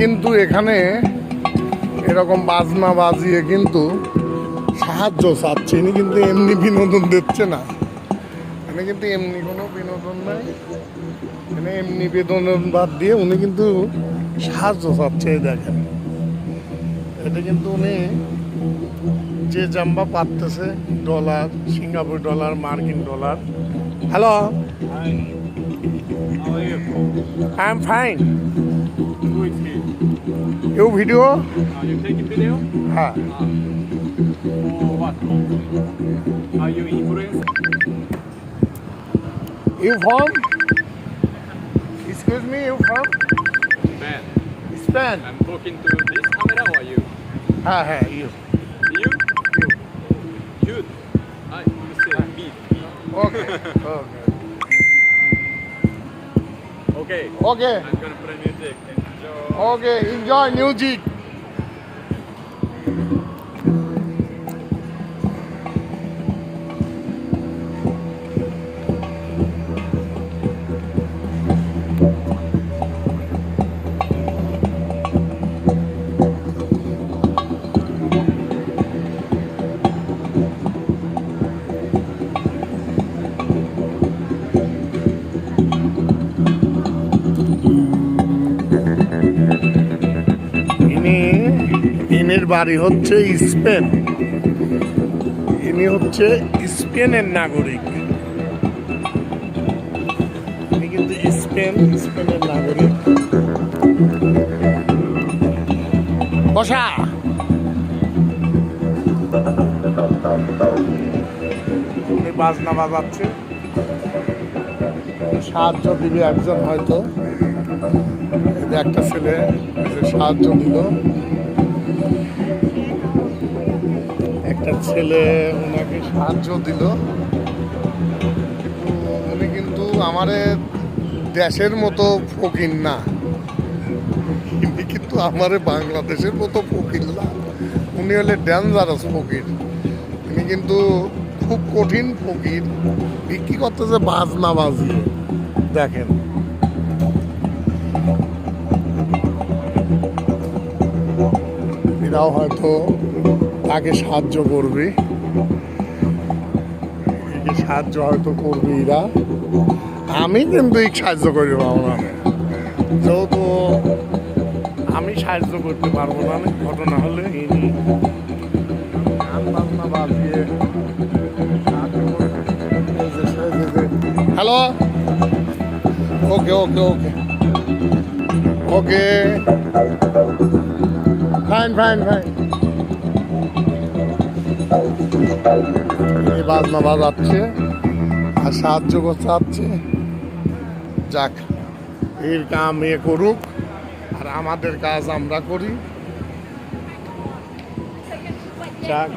কিন্তু এখানে এরকম বাজনা বাজিয়ে কিন্তু সাহায্য চাচ্ছে। ইনি কিন্তু এমনি বিনোদন দিচ্ছে না। এখানে কিন্তু এমনি কোনো বিনোদন নাই। এখানে এমনি বিনোদন বাদ দিয়ে উনি কিন্তু সাহায্য চাচ্ছে দেখেন। এটা কিন্তু উনি যে জাম্বা পাততেছে, ডলার, সিঙ্গাপুর ডলার, মার্কিন dollar. Hello. How are you? I'm fine. Who is he? You video? Are you taking video? Huh. Ah. For what? Are you influencer? You from? Excuse me, you from? Spain. Spain. I'm talking to this camera or you? Ah, hey, you. You? You. You. I, you say me. Okay, okay. Okay. Okay. I'm gonna play music. Enjoy. Okay, enjoy music. বাড়ি হচ্ছে Spain. ইনি হচ্ছে স্পেনের নাগরিক। ইনি কিন্তু Spain, স্পেনের নাগরিক। বসা। উনি বাজনা বাজাচ্ছে সাহায্য দিবে একজন হয়তো। একটা ছেলে সাহায্য দিল। ছেলে ওনাকে সাহায্য দিল। কিন্তু উনি কিন্তু আমারে দেশের মতো ফকির না। উনি কিন্তু আমারে বাংলাদেশের মতো ফকির না। উনি হলে ডেঞ্জারাস ফকির। উনি কিন্তু খুব কঠিন ফকির। বিক্রি করতেছে বাজনা বাজিয়ে। দেখেন। এরাও হয়তো তাকে সাহায্য করবে। সাহায্য হয়তো করবে এরা। আমি কিন্তু এই সাহায্য করি বাবা যেহেতু আমি সাহায্য করতে পারব না, অনেক ঘটনা হলে। Hello? Okay okay okay. Okay. Fine fine fine এই বাজনা বাজাচ্ছে আর সাহায্য করতে যাক, এর কাম এ করুক, আর আমাদের কাজ আমরা করি। যাক।